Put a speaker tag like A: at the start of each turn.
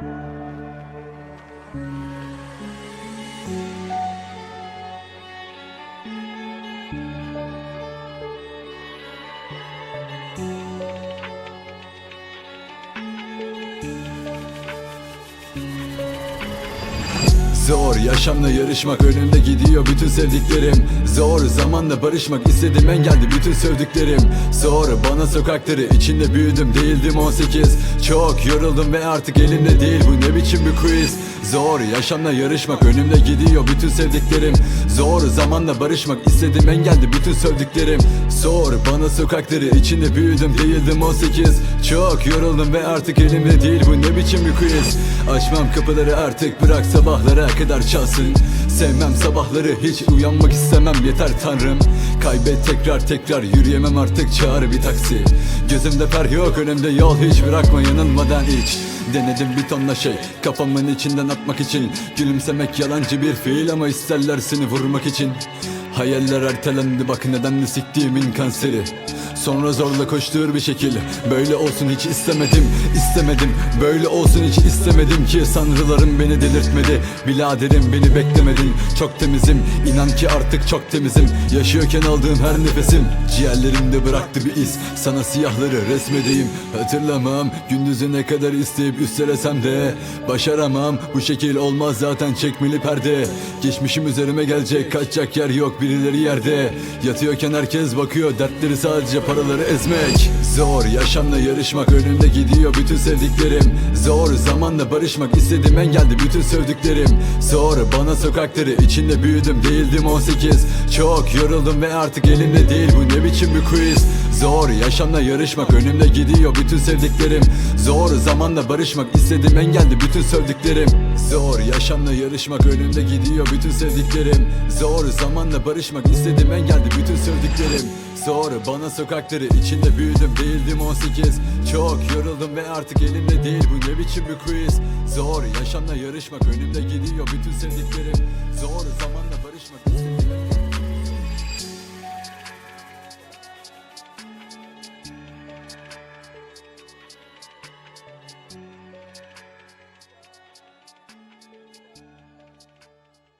A: Thank you. Zor yaşamla yarışmak önümde gidiyor bütün sevdiklerim. Zor zamanla barışmak istedim en geldi bütün sevdiklerim Zor bana sokakları içinde büyüdüm değildim 18 Çok yoruldum ve artık elimde değil bu ne biçim bir quiz? Zor yaşamla yarışmak önümde gidiyor bütün sevdiklerim Zor zamanla barışmak istedim en geldi bütün sevdiklerim Zor bana sokakları içinde büyüdüm değildim 18 Çok yoruldum ve artık elimde değil bu ne biçim bir quiz? Açmam kapıları artık bırak sabahlara kadar çalsın Sevmem sabahları hiç uyanmak istemem. Yeter tanrım. Kaybet tekrar tekrar yürüyemem artık. Çağır bir taksi. Gözümde fer yok önümde yol. Hiç bırakma yanılmadan hiç Denedim bir tonla şey kafamın içinden atmak için. Gülümsemek yalancı bir fiil ama isterler seni vurmak için. Hayaller ertelendi bak nedenli siktiğimin kanseri Sonra zorla koştur bir şekil. Böyle olsun hiç istemedim istemedim. Böyle olsun hiç istemedim ki Sanrılarım beni delirtmedi. Biladerim beni beklemedin. Çok temizim inan ki artık çok temizim. Yaşıyorken aldığım her nefesim Ciğerlerimde bıraktı bir iz. Sana siyahları resmedeyim. Hatırlamam gündüzü ne kadar isteyip üstelesem de. Başaramam bu şekil olmaz zaten çekmeli perde. Geçmişim üzerime gelecek kaçacak yer yok birileri yerde. Yatıyorken herkes bakıyor dertleri sadece paraları ezmek. Zor yaşamla yarışmak önümde gidiyor bütün sevdiklerim. Zor zamanla barışmak istedim en geldi bütün sevdiklerim Zor bana sokakları içinde büyüdüm değildim 18 Çok yoruldum ve artık elimde değil bu ne biçim bir quiz Zor yaşamla yarışmak önümde gidiyor bütün sevdiklerim. Zor zamanla barışmak istedim en geldi bütün sevdiklerim Zor yaşamla yarışmak önümde gidiyor bütün sevdiklerim. Zor zamanla barışmak istedim en geldi bütün sevdiklerim Zor bana sokakları içinde büyüdüm değildim 18 Çok yoruldum ve artık elimde değil bu ne biçim bir quiz? Zor yaşamla yarışmak önümde gidiyor bütün sevdiklerim. Zor zamanla barışmak